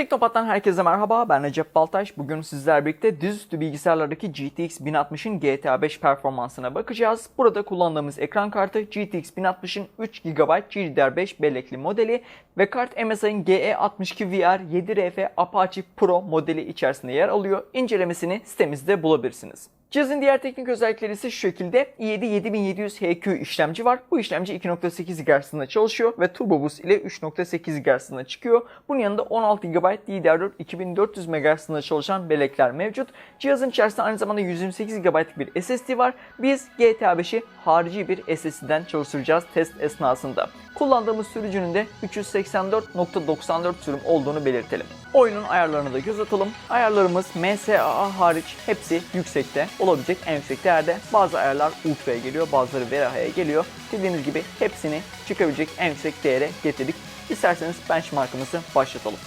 Teknopat'tan herkese merhaba. Ben Recep Baltaş. Bugün sizlerle birlikte dizüstü bilgisayarlardaki GTX 1060'ın GTA 5 performansına bakacağız. Burada kullandığımız ekran kartı GTX 1060'ın 3 GB GDDR5 bellekli modeli ve kart MSI'ın GE62 VR 7RF Apache Pro modeli içerisinde yer alıyor. İncelemesini sitemizde bulabilirsiniz. Cihazın diğer teknik özellikleri ise şu şekilde i7 7700 HQ işlemci var. Bu işlemci 2.8 GHz hızında çalışıyor ve Turbo Boost ile 3.8 GHz hızında çıkıyor. Bunun yanında 16 GB DDR4 2400 MHz hızında çalışan bellekler mevcut. Cihazın içerisinde aynı zamanda 128 GB'lık bir SSD var. Biz GTA 5'i harici bir SSD'den çalıştıracağız test esnasında. Kullandığımız sürücünün de 384.94 sürüm olduğunu belirtelim. Oyunun ayarlarına da göz atalım. Ayarlarımız MSAA hariç hepsi yüksekte. Olabilecek en yüksek değerde. Bazı ayarlar Ultra'ya geliyor, bazıları VRA'ya geliyor. Dediğimiz gibi hepsini çıkabilecek en yüksek değere getirdik. İsterseniz benchmarkımızı başlatalım.